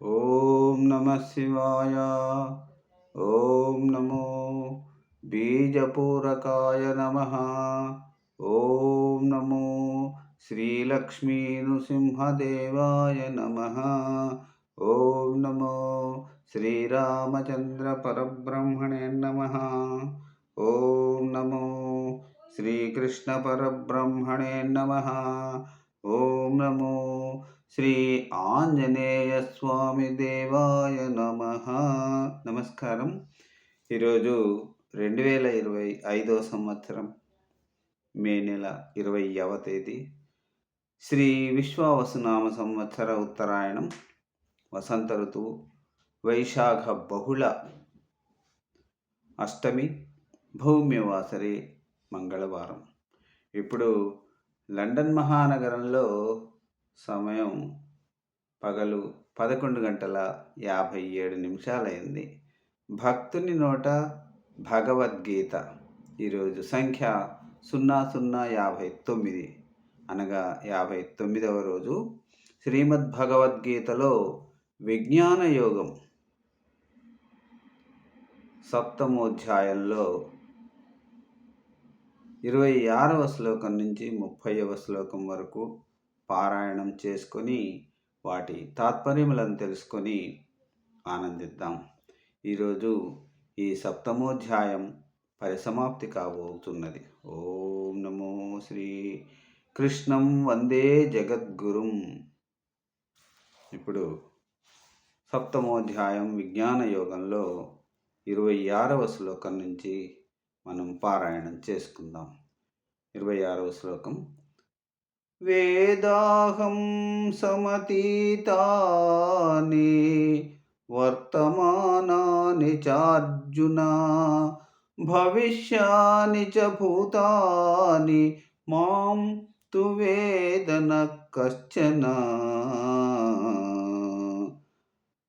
ఓం నమ శివాయ ఓం నమో బీజపూరకాయ నమ ఓం నమో శ్రీలక్ష్మీనృసింహదేవాయ నమ ఓం నమో శ్రీరామచంద్ర పరబ్రహ్మణే నమ ఓం నమో శ్రీకృష్ణ పరబ్రహ్మణే నమ ఓం నమో శ్రీ ఆంజనేయ స్వామి దేవాయ నమ. నమస్కారం. ఈరోజు రెండు వేల ఇరవై ఐదో సంవత్సరం మే నెల ఇరవైవ తేదీ. శ్రీ విశ్వావసునామ సంవత్సర ఉత్తరాయణం. వసంత ఋతువు. వైశాఖ బహుళ అష్టమి. భౌమ్యవాసరి మంగళవారం. ఇప్పుడు లండన్ మహానగరంలో సమయం పగలు పదకొండు గంటల యాభై ఏడు నిమిషాలైంది. భక్తుని నోట భగవద్గీత. ఈరోజు సంఖ్య సున్నా సున్నా యాభై తొమ్మిది. అనగా యాభై తొమ్మిదవ రోజు శ్రీమద్ భగవద్గీతలో విజ్ఞాన యోగం సప్తమోధ్యాయంలో ఇరవై ఆరవ శ్లోకం నుంచి ముప్పైవ శ్లోకం వరకు పారాయణం చేసుకొని వాటి తాత్పర్యములను తెలుసుకొని ఆనందిద్దాం. ఈరోజు ఈ సప్తమోధ్యాయం పరిసమాప్తి కాబోతున్నది. ఓం నమో శ్రీ కృష్ణం వందే జగద్గురుం. ఇప్పుడు సప్తమోధ్యాయం విజ్ఞాన యోగంలో ఇరవై ఆరవ శ్లోకం నుంచి మనం పారాయణం చేసుకుందాం. ఇరవై ఆరవ శ్లోకం. వేదాహం సమతీతాని వర్తమానాని చార్జున భవిష్యాని చ భూతాని మాం తు వేదన కశ్చన.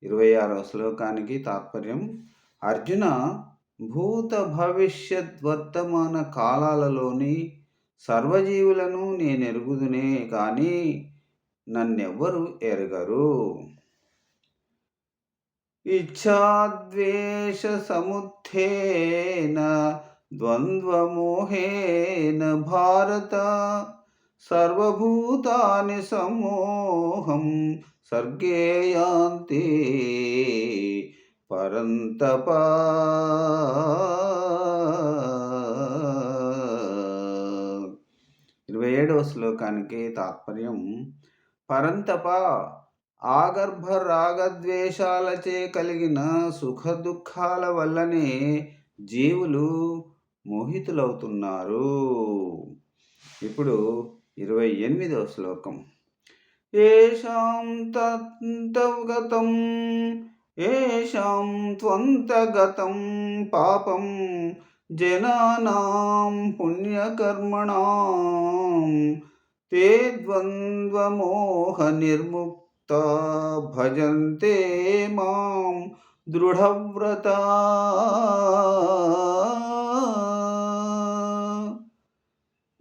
ఇరవై ఆరవ శ్లోకానికి తాత్పర్యం అర్జున భూత భవిష్యత్ వర్తమాన కాలాలలోని సర్వజీవులను నేను ఎరుగుదునే కానీ నన్నెవ్వరు ఎరగరు. ఇచ్ఛాద్వేష సముత్థేన ద్వంద్వమోహేన భారత సర్వభూతాని సమోహం సర్గేయాంతే పరంతప. ఇరవై ఏడవ శ్లోకానికి తాత్పర్యం పరంతప ఆగర్భ రాగద్వేషాలచే కలిగిన సుఖ దుఃఖాల వల్లనే జీవులు మోహితులవుతున్నారు. ఇప్పుడు ఇరవై ఎనిమిదవ శ్లోకం. ఏషాం తత్గతం ఏషాం త్వంతగతం పాపం జనానాం పుణ్యకర్మణాం తే ద్వంద్వమోహ నిర్ముక్త భజంతే మాం దృఢవ్రత.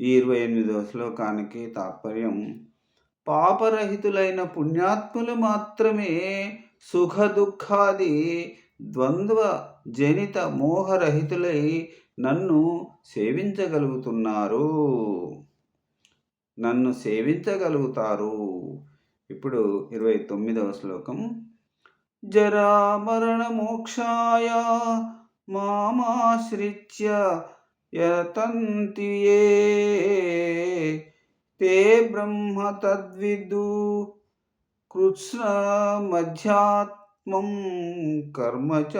ఇరవై ఎనిమిదవ శ్లోకానికి తాత్పర్యం పాపరహితులైన పుణ్యాత్ములు మాత్రమే సుఖ దుఃఖాది ద్వంద్వ జనిత మోహరహితులై నన్ను సేవించగలుగుతున్నారు. నన్ను సేవించగలుగుతారు. ఇప్పుడు ఇరవై తొమ్మిదవ శ్లోకం. జరామరణ మోక్షాయ మామాశ్రిత్య యతంతియే తే బ్రహ్మ తద్విదు కృత్స్నమధ్యాత్మం కర్మచాభిలం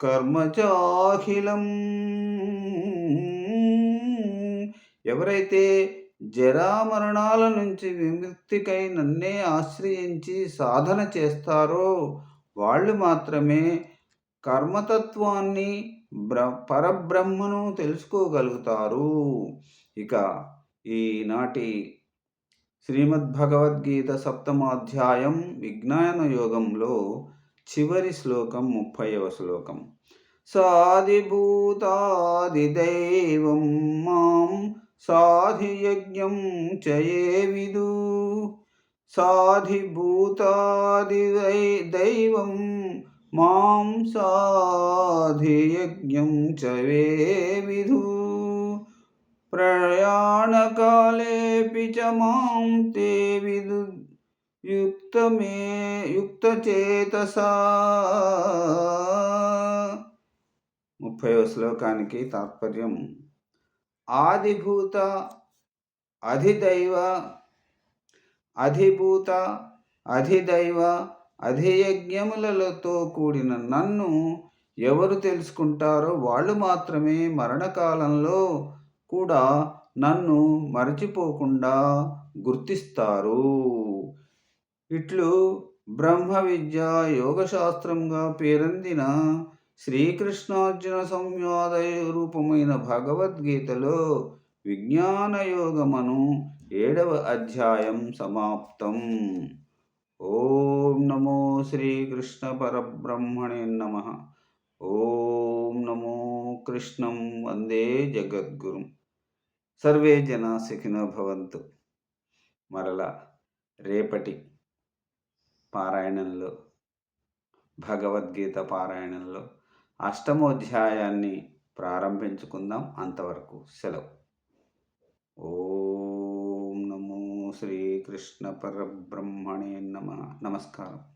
కర్మచాఖిలం ఎవరైతే జరామరణాల నుంచి విముక్తికై నన్నే ఆశ్రయించి సాధన చేస్తారో వాళ్ళు మాత్రమే కర్మతత్వాన్ని బ్ర పరబ్రహ్మను తెలుసుకోగలుగుతారు. ఇక ఈనాటి శ్రీమద్భగవద్గీత సప్తమాధ్యాయం విజ్ఞాన యోగంలో చివరి శ్లోకం ముప్పైవ శ్లోకం. సాధిభూతాదిదైవం మాం సాధియజ్ఞం చయే విదు. సాధిభూతాది దైవం మాం సాధియజ్ఞం చ వే విధు ప్రయాణకాలేపి చ మాం తే విదు యుక్తచేతసా. ముప్పైవ శ్లోకానికి తాత్పర్యం. ఆదిభూత అధిదైవ అధిభూత అధిదైవ అధియజ్ఞములతో కూడిన నన్ను ఎవరు తెలుసుకుంటారో వాళ్ళు మాత్రమే మరణకాలంలో కూడా నన్ను మరచిపోకుండా గుర్తిస్తారు. ఇట్లు బ్రహ్మ విద్య యోగశాస్త్రంగా పేరొందిన శ్రీకృష్ణార్జున సంవాద రూపమైన భగవద్గీతలో విజ్ఞాన యోగమను ఏడవ అధ్యాయం సమాప్తం. ఓం నమో శ్రీకృష్ణ పరబ్రహ్మణే నమ. ఓం నమో కృష్ణం వందే జగద్గురుం. సర్వే జన సుఖినో భవంతు. మరలా రేపటి పారాయణంలో భగవద్గీత పారాయణంలో అష్టమోధ్యాయాన్ని ప్రారంభించుకుందాం అంతవరకు సెలవు. ఓం నమో శ్రీకృష్ణ పరబ్రహ్మణే నమ. నమస్కారం.